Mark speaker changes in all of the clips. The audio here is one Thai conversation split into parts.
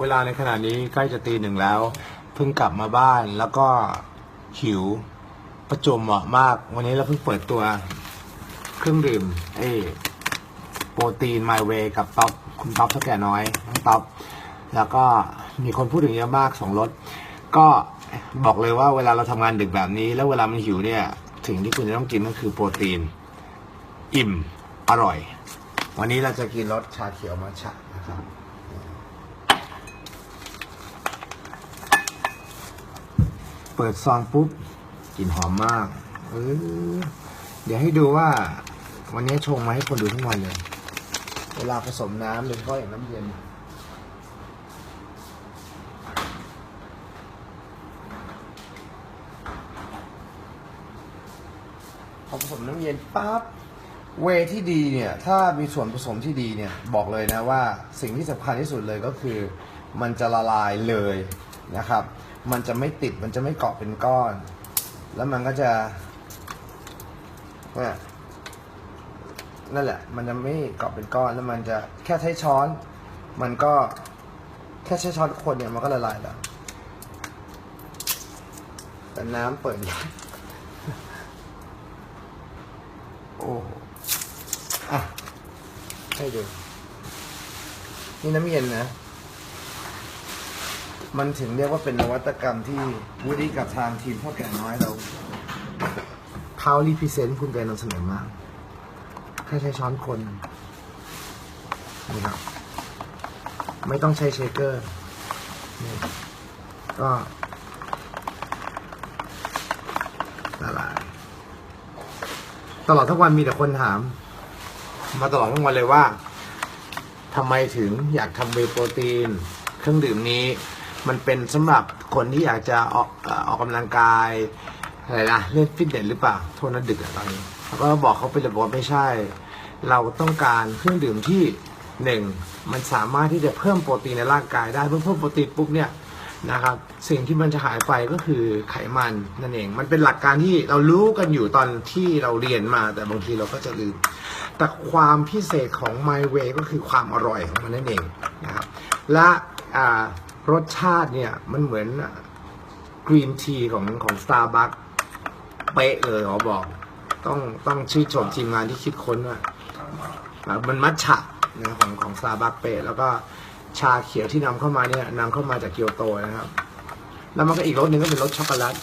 Speaker 1: เวลาในขณะนี้ใกล้จะตีหนึ่งแล้ว เพิ่งกลับมาบ้านแล้วก็หิวประจวบเหมาะมาก วันนี้เราเพิ่งเปิดตัวเครื่องดื่มเอโปรตีนไมเวกับท็อปคุณท็อปเท่าแก่น้อยน้องท็อปแล้วก็มีคนพูดถึงเยอะมากสองรสก็บอกเลยว่าเวลาเราทำงานดึกแบบนี้ แล้วเวลามันหิวเนี่ยถึงที่คุณจะต้องกินก็คือโปรตีน อิ่มอร่อย วันนี้เราจะกินรสชาเขียวมัทฉะนะครับ เปิดซองปุ๊บกลิ่นหอมมากเออเดี๋ยวให้ดูว่า วันนี้ชงมาให้คนดูทุกวันเลย เวลาผสมน้ำโดยเฉพาะอย่างน้ำเย็นพอผสมน้ำเย็นปั๊บเวที่ดีเนี่ย ถ้ามีส่วนผสมที่ดีเนี่ย บอกเลยนะว่าสิ่งที่สำคัญที่สุดเลยก็คือ มันจะละลายเลยนะครับ มันจะไม่ติดมันจะไม่เกาะเป็นก้อน แล้วมันก็จะนี่ยนั่นแหละ มันจะไม่เกาะเป็นก้อน แล้วมันจะแค่ใช้ช้อน มันก็แค่ใช้ช้อนคนเนี่ยมันก็ละลายแล้วแต่น้ำเปิดยากโอ้อะให้ดูนี่น้ำเย็นนะ มันถึงเรียกว่าเป็นนวัตกรรมที่วูดดี้กับทางทีมพ่อแก่น้อยเราเขารีพิเซนต์คุณไปนำเสนอมากแค่ใช้ช้อนคนนี่ครับไม่ต้องใช้เชคเกอร์นี่ก็ละลายตลอดทั้งวันมีแต่คนถาม มาตลอดทั้งวันเลยว่าทำไมถึงอยากทำเวย์โปรตีน เครื่องดื่มนี้ มันเป็นสำหรับคนที่อยากจะออกออออกกำลังกายอะไรนะเล่นฟิตเนสหรือเปล่าโทษนะดึกอะตอนนี้แล้วก็บอกเขาไปเลยบอกว่าไม่ใช่ เราต้องการเครื่องดื่มที่หนึ่งมันสามารถที่จะเพิ่มโปรตีนในร่างกายได้เพิ่มเพิ่มโปรตีนปุ๊บเนี่ยนะครับสิ่งที่มันจะหายไปก็คือไขมันนั่นเอง มันเป็นหลักการที่เรารู้กันอยู่ตอนที่เราเรียนมา แต่บางทีเราก็จะลืม แต่ความพิเศษของ My Way ก็คือความอร่อยของมันนั่นเองนะครับและอ่า รสชาติเนี่ย มันเหมือนกรีนทีของของ Starbucks เป๊ะเลยขอบอก ต้องต้องชื่นชมทีมงานที่คิดค้นว่าอะมันมัทฉะนะของของซาบักเปะแล้วก็ชาเขียวที่นำเข้ามาเนี่ยนำเข้ามาจากเกียวโตนะครับ แล้วมันก็อีกรสหนึ่งก็เป็นรสช็อกโกแลต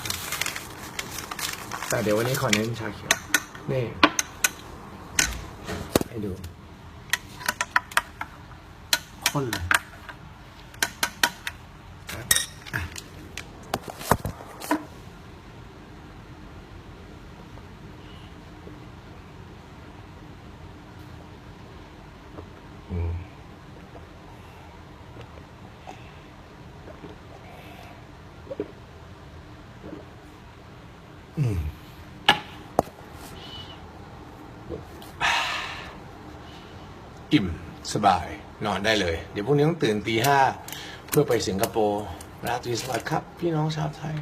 Speaker 1: แต่เดี๋ยววันนี้ขอเน้นชาเขียว นี่ ให้ดูข้นเลยครับอะอืม อิ่มสบายนอนได้เลย เดี๋ยวพรุ่งนี้ต้องตื่นตีห้าเพื่อไปสิงคโปร์ราตรีสวัสดิ์ครับ พี่น้องชาวไทย